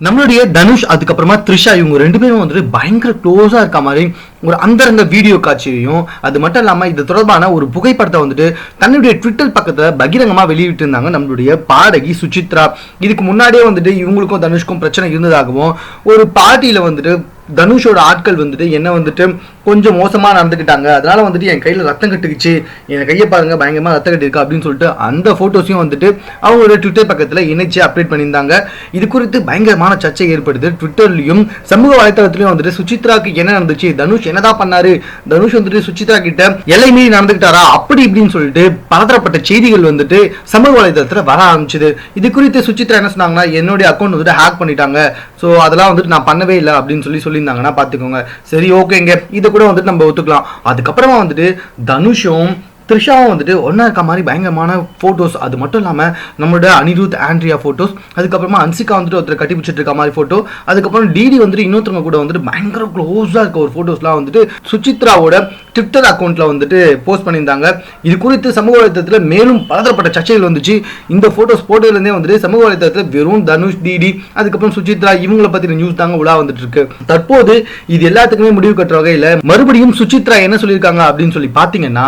நம்மளுடைய தனுஷ் அதுக்கப்புறமா த்ரிஷா இவங்க ரெண்டு பேரும் வந்துட்டு பயங்கர க்ளோஸாக இருக்க மாதிரி ஒரு அந்தரங்க வீடியோ காட்சியையும் அது மட்டும் இல்லாமல் இது தொடர்பான ஒரு புகைப்படத்தை வந்துட்டு தன்னுடைய ட்விட்டர் பக்கத்தில் பகிரங்கமாக வெளியிட்டிருந்தாங்க நம்மளுடைய பாடகி சுசித்ரா. இதுக்கு முன்னாடியே வந்துட்டு இவங்களுக்கும் தனுஷ்க்கும் பிரச்சனை இருந்ததாகவும் ஒரு பார்ட்டியில் வந்துட்டு தனுஷோட ஆட்கள் வந்துட்டு என்ன வந்துட்டு கொஞ்சம் மோசமாக நடந்துக்கிட்டாங்க. அதனால வந்துட்டு என் கையில் ரத்தம் கட்டுக்குச்சு. என் கையை பாருங்க பயங்கரமாக ரத்தம் கட்டிருக்கு அப்படின்னு சொல்லிட்டு அந்த ஃபோட்டோஸையும் வந்துட்டு அவங்களோட ட்விட்டர் பக்கத்தில் இணைச்சு அப்டேட் பண்ணியிருந்தாங்க. இது குறித்து பயங்கரமான சர்ச்சை ஏற்படுது. ட்விட்டர்லையும் சமூக வலைத்தளத்திலயும் வந்துட்டு சுச்சித்ராக்கு என்ன நடந்துச்சு? தனுஷ் என்னதான் பண்ணாரு? தனுஷ் வந்துட்டு சுச்சித்ரா கிட்ட எல்லை மீறி நடந்துக்கிட்டாரா? அப்படி இப்படின்னு சொல்லிட்டு பலதரப்பட்ட செய்திகள் வந்துட்டு சமூக வலைதளத்தில் வர ஆரம்பிச்சது. இது குறித்து சுச்சித்ரா என்ன சொன்னாங்கன்னா என்னுடைய அக்கௌண்ட் வந்துட்டு ஹேக் பண்ணிட்டாங்க. ஸோ அதெல்லாம் வந்துட்டு நான் பண்ணவே இல்லை அப்படின்னு சொல்லி சொல்லி சொல்லியிருந்தாங்கன்னா பார்த்துக்கோங்க. சரி ஓகேங்க இதை கூட வந்துட்டு நம்ம ஒத்துக்கலாம். அதுக்கப்புறமா வந்துட்டு தனுஷும் த்ரிஷாவும் வந்துட்டு ஒன்றா இருக்க மாதிரி பயங்கரமான ஃபோட்டோஸ் அது மட்டும் இல்லாமல் நம்மளோட அனிருத் ஆண்ட்ரியா ஃபோட்டோஸ் அதுக்கப்புறமா அன்சிகா வந்துட்டு ஒருத்தர் கட்டி பிடிச்சிட்டு இருக்க மாதிரி ஃபோட்டோ அதுக்கப்புறம் டிடி வந்துட்டு இன்னொருத்தவங்க கூட வந்துட்டு பயங்கர க்ளோஸாக இருக்க ஒரு ஃபோட்டோஸ்லாம் வந்துட்டு சுசித்ராவோட ட்விட்டர் அக்கௌண்ட்டில் வந்துட்டு போஸ்ட் பண்ணியிருந்தாங்க. இது குறித்து சமூக வலைத்தளத்தில் மேலும் பலதரப்பட்ட சர்ச்சைகள் வந்துச்சு. இந்த ஃபோட்டோஸ் போட்டோலேருந்தே வந்துட்டு சமூக வலைத்தளத்தில் வெறும் தனுஷ் டிடி அதுக்கப்புறம் சுசித்ரா இவங்களை பற்றின நியூஸ் தாங்க உலா வந்துட்டு இருக்கு. தற்போது இது எல்லாத்துக்குமே முடிவு கட்டுற வகையில் மறுபடியும் சுசித்ரா என்ன சொல்லியிருக்காங்க அப்படின்னு சொல்லி பார்த்தீங்கன்னா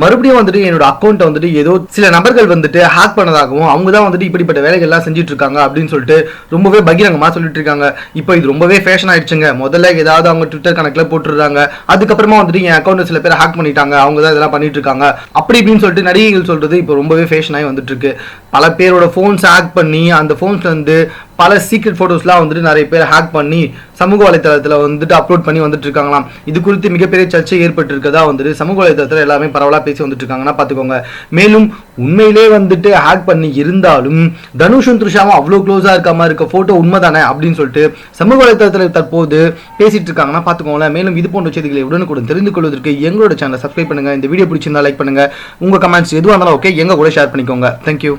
மறுபடியும் வந்துட்டு என்னோட அக்கௌண்ட்டை வந்துட்டு ஏதோ சில நபர்கள் வந்துட்டு ஹேக் பண்ணதாகவும் அவங்க தான் வந்துட்டு இப்படிப்பட்ட வேலைகள்லாம் செஞ்சுட்டு இருக்காங்க அப்படின்னு சொல்லிட்டு ரொம்பவே பகிரங்கமாக சொல்லிட்டு இருக்காங்க இப்போ இது ரொம்பவே ஃபேஷன் ஆயிடுச்சுங்க. முதல்ல ஏதாவது அவங்க ட்விட்டர் கணக்கில் போட்டுருந்தாங்க அதுக்கப்புறமா வந்துட்டு என் அக்கௌண்ட் சில பேர் ஹேக் பண்ணிட்டாங்க. அவங்க தான் இதெல்லாம் பண்ணிட்டு இருக்காங்க அப்படி இப்படின்னு சொல்லிட்டு நடிகைகள் சொல்றது இப்போ ரொம்பவே ஃபேஷனாகி வந்துட்டு இருக்கு பல பேரோட ஃபோன்ஸ் ஹேக் பண்ணி அந்த ஃபோன்ஸ்ல வந்து பல சீக்ரெட் ஃபோட்டோஸ்லாம் வந்துட்டு நிறைய பேர் ஹேக் பண்ணி சமூக வலைத்தளத்தில் வந்துட்டு அப்லோட் பண்ணி வந்துட்டு இருக்காங்களாம். இது குறித்து மிகப்பெரிய சர்ச்சை ஏற்பட்டு இருக்கதா வந்துட்டு சமூக வலைத்தளத்தில் எல்லாமே பரவலாக பேசி வந்துட்டு இருக்காங்கன்னா பார்த்துக்கோங்க. மேலும் உண்மையிலே வந்துட்டு ஹேக் பண்ணி இருந்தாலும் தனுஷும் த்ரிஷாவும் அவ்வளோ க்ளோஸாக இருக்க மாதிரி இருக்க ஃபோட்டோ உண்மைதானே அப்படின்னு சொல்லிட்டு சமூக வலைத்தளத்தில் தற்போது பேசிட்டு இருக்காங்கன்னா பார்த்துக்கோங்களேன். மேலும் இது போன்ற செய்திகளை உடனுக்குடன் தெரிந்து கொள்வதற்கு எங்களோட சேனலை சப்ஸ்கிரைப் பண்ணுங்கள் இந்த வீடியோ பிடிச்சிருந்தா லைக் பண்ணுங்கள் உங்கள் கமெண்ட்ஸ் எதுவாக இருந்தாலும் ஓகே எங்க கூட ஷேர் பண்ணிக்கோங்க. தேங்க்யூ